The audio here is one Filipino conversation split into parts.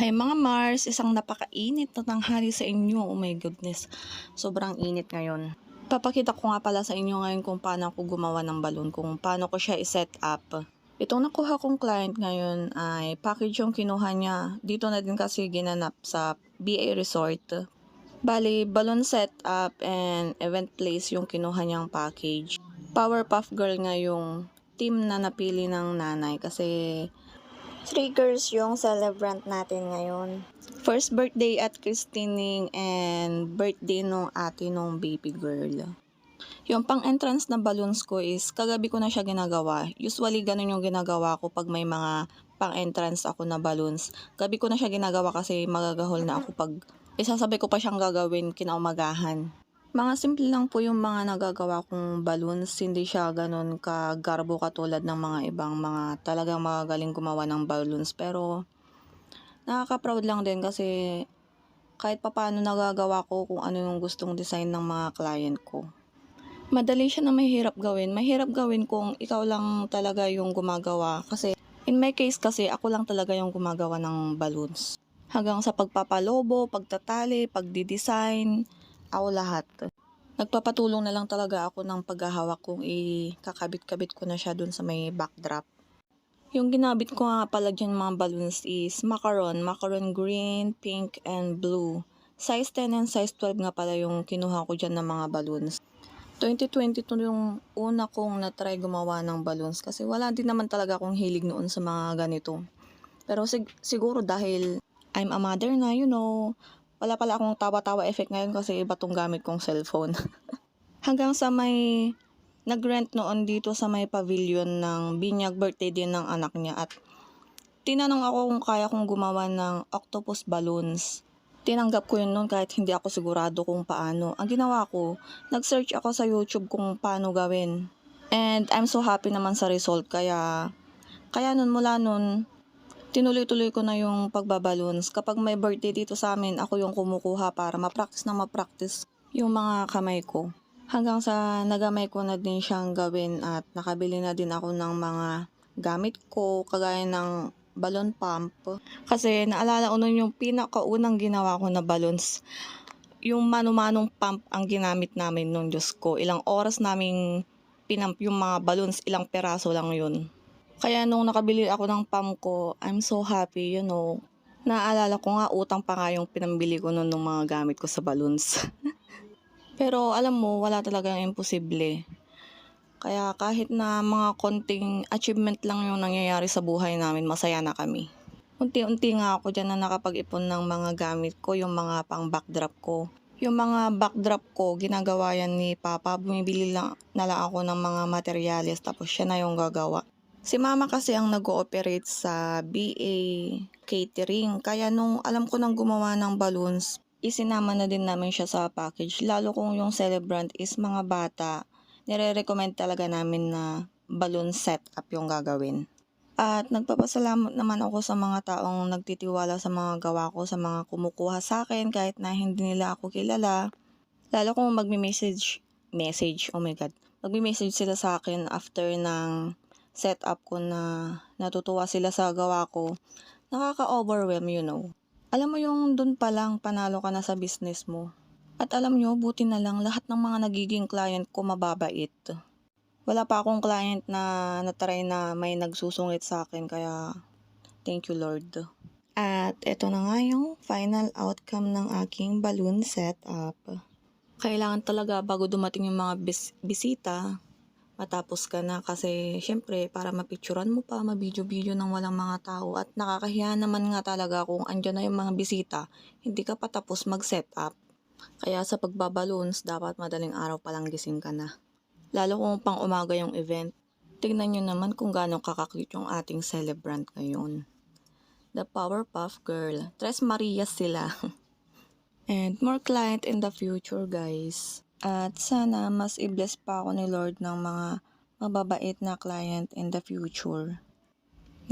Hi mga Mars, isang napakainit na tanghali sa inyo. Oh my goodness, sobrang init ngayon. Papakita ko nga pala sa inyo ngayon kung paano ako gumawa ng balon, kung paano ko siya i-set up. Itong nakuha kong client ngayon ay package yung kinuha niya. Dito na din kasi ginanap sa BA Resort. Bali, balloon set up and event place yung kinuha niyang package. Powerpuff Girl nga yung team na napili ng nanay kasi Three girls yung celebrant natin ngayon. First birthday at christening and birthday nung ate nung baby girl. Yung pang-entrance na balloons ko is kagabi ko na siya ginagawa. Usually ganun yung ginagawa ko pag may mga pang-entrance ako na balloons. Gabi ko na siya ginagawa kasi magagahol na ako pag isasabay ko pa siyang gagawin kinaumagahan. Mga simple lang po yung mga nagagawa kong balloons. Hindi siya ganun kagarbo katulad ng mga ibang mga talagang magagaling gumawa ng balloons. Pero nakaka-proud lang din kasi kahit papaano nagagawa ko kung ano yung gustong design ng mga client ko. Madali siya na mahirap gawin. Mahirap gawin kung ikaw lang talaga yung gumagawa. Kasi in my case kasi ako lang talaga yung gumagawa ng balloons. Hanggang sa pagpapalobo, pagtatali, pagdidesign, ako lahat. Nagpapatulong na lang talaga ako ng paghahawak kung ikakabit-kabit ko na siya dun sa may backdrop. Yung ginabit ko nga pala dyan mga balloons is macaron, macaron green, pink, and blue. Size 10 and size 12 nga pala yung kinuha ko dyan ng mga balloons. 2022 yung una kong na-try gumawa ng balloons kasi wala din naman talaga akong hilig noon sa mga ganito. Pero sig- siguro dahil I'm a mother na, you know, wala pala akong tawa-tawa effect ngayon kasi iba tong gamit kong cellphone. Hanggang sa may nag-rent noon dito sa may pavilion ng binyag birthday din ng anak niya at tinanong ako kung kaya kong gumawa ng octopus balloons. Tinanggap ko yun noon kahit hindi ako sigurado kung paano. Ang ginawa ko, nag-search ako sa YouTube kung paano gawin. And I'm so happy naman sa result kaya kaya nun mula nun tinuloy-tuloy ko na yung pagbaballoons. Kapag may birthday dito sa amin, ako yung kumukuha para ma-practice na ma-practice yung mga kamay ko. Hanggang sa nagamay ko na din siyang gawin at nakabili na din ako ng mga gamit ko, kagaya ng balloon pump. Kasi naalala ko nun yung pinakaunang ginawa ko na balloons. Yung mano-manong pump ang ginamit namin nung Diyos ko. Ilang oras naming pinamp yung mga balloons, ilang peraso lang yun. Kaya nung nakabili ako ng pump ko, I'm so happy, you know. Naalala ko nga, utang pa nga yung pinambili ko nun ng mga gamit ko sa balloons. Pero alam mo, wala talagang imposible. Kaya kahit na mga konting achievement lang yung nangyayari sa buhay namin, masaya na kami. Unti-unti nga ako dyan na nakapag-ipon ng mga gamit ko, yung mga pang backdrop ko. Yung mga backdrop ko, ginagawa yan ni Papa. Bumibili lang na lang ako ng mga materyales tapos siya na yung gagawa. Si mama kasi ang nag-ooperate sa BA catering. Kaya nung alam ko nang gumawa ng balloons, isinama na din namin siya sa package. Lalo kung yung celebrant is mga bata, nire-recommend talaga namin na balloon setup yung gagawin. At nagpapasalamat naman ako sa mga taong nagtitiwala sa mga gawa ko, sa mga kumukuha sa akin kahit na hindi nila ako kilala. Lalo kung magme-message, message, oh my god, magme-message sila sa akin after ng setup ko na natutuwa sila sa gawa ko. Nakaka-overwhelm, you know. Alam mo yung dun pa lang panalo ka na sa business mo. At alam nyo, buti na lang lahat ng mga nagiging client ko mababait. Wala pa akong client na natry na may nagsusungit sa akin kaya thank you Lord. At eto na nga yung final outcome ng aking balloon setup. Kailangan talaga bago dumating yung mga bis- bisita, matapos ka na kasi syempre para mapicturan mo pa, mabidyo-video ng walang mga tao at nakakahiya naman nga talaga kung andyan na yung mga bisita, hindi ka pa tapos mag-setup. Kaya sa pagbabaloons, dapat madaling araw palang gising ka na. Lalo kung pang umaga yung event. Tignan nyo naman kung gaano kakakute yung ating celebrant ngayon. The Powerpuff Girl. Tres Marias sila. And more client in the future, guys. At sana mas i-bless pa ako ni Lord ng mga mababait na client in the future.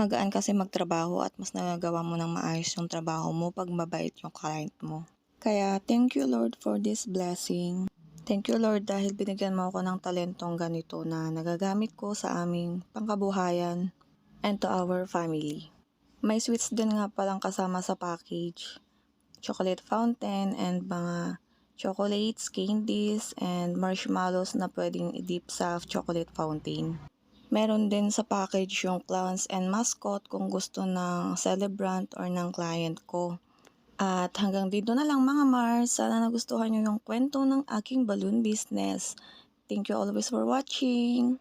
Magaan kasi magtrabaho at mas nagagawa mo ng maayos yung trabaho mo pag mabait yung client mo. Kaya thank you Lord for this blessing. Thank you Lord dahil binigyan mo ako ng talentong ganito na nagagamit ko sa aming pangkabuhayan and to our family. May sweets din nga palang kasama sa package. Chocolate fountain and mga chocolates, candies, and marshmallows na pwedeng i-dip sa chocolate fountain. Meron din sa package yung clowns and mascot kung gusto ng celebrant or ng client ko. At hanggang dito na lang mga Mars. Sana nagustuhan nyo yung kwento ng aking balloon business. Thank you always for watching.